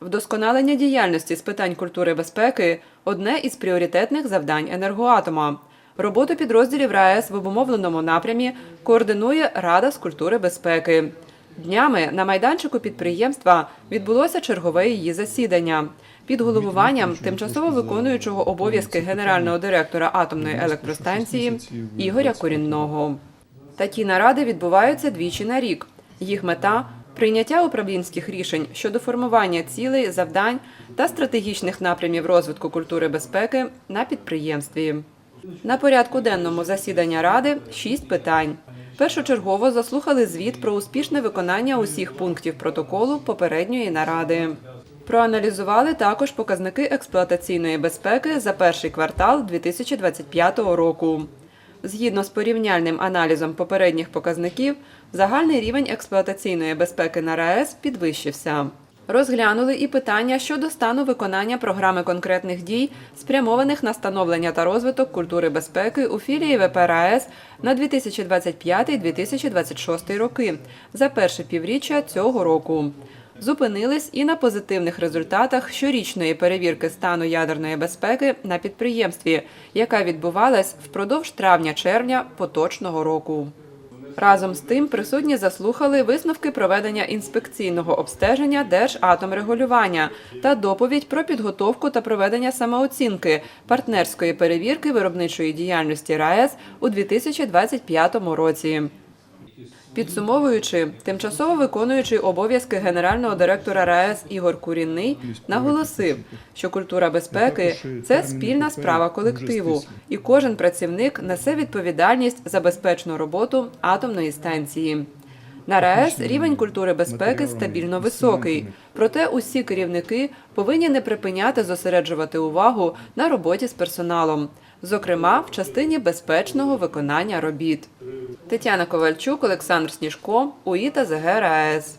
Вдосконалення діяльності з питань культури безпеки одне із пріоритетних завдань енергоатома. Роботу підрозділів РаЕС в обумовленому напрямі координує Рада з культури безпеки. Днями на майданчику підприємства відбулося чергове її засідання під головуванням тимчасово виконуючого обов'язки генерального директора атомної електростанції Ігоря Корінного. Такі наради відбуваються двічі на рік. Їх мета прийняття управлінських рішень щодо формування цілей, завдань та стратегічних напрямів розвитку культури безпеки на підприємстві. На порядку денному засідання ради шість питань. Першочергово заслухали звіт про успішне виконання усіх пунктів протоколу попередньої наради. Проаналізували також показники експлуатаційної безпеки за перший квартал 2025 року. Згідно з порівняльним аналізом попередніх показників, загальний рівень експлуатаційної безпеки на РаЕС підвищився. Розглянули і питання щодо стану виконання програми конкретних дій, спрямованих на становлення та розвиток культури безпеки у філії ВП РаЕС на 2025-2026 роки за перше півріччя цього року. Зупинились і на позитивних результатах щорічної перевірки стану ядерної безпеки на підприємстві, яка відбувалась впродовж травня-червня поточного року. Разом з тим присутні заслухали висновки проведення інспекційного обстеження Держатомрегулювання та доповідь про підготовку та проведення самооцінки партнерської перевірки виробничої діяльності РаЕС у 2025 році. Підсумовуючи, тимчасово виконуючий обов'язки генерального директора РаЕС Ігор Курінний наголосив, що культура безпеки це спільна справа колективу, і кожен працівник несе відповідальність за безпечну роботу атомної станції. На РаЕС рівень культури безпеки стабільно високий, проте усі керівники повинні не припиняти зосереджувати увагу на роботі з персоналом, зокрема в частині безпечного виконання робіт. Тетяна Ковальчук, Олександр Сніжко, УІТА ЗГ РаЕС.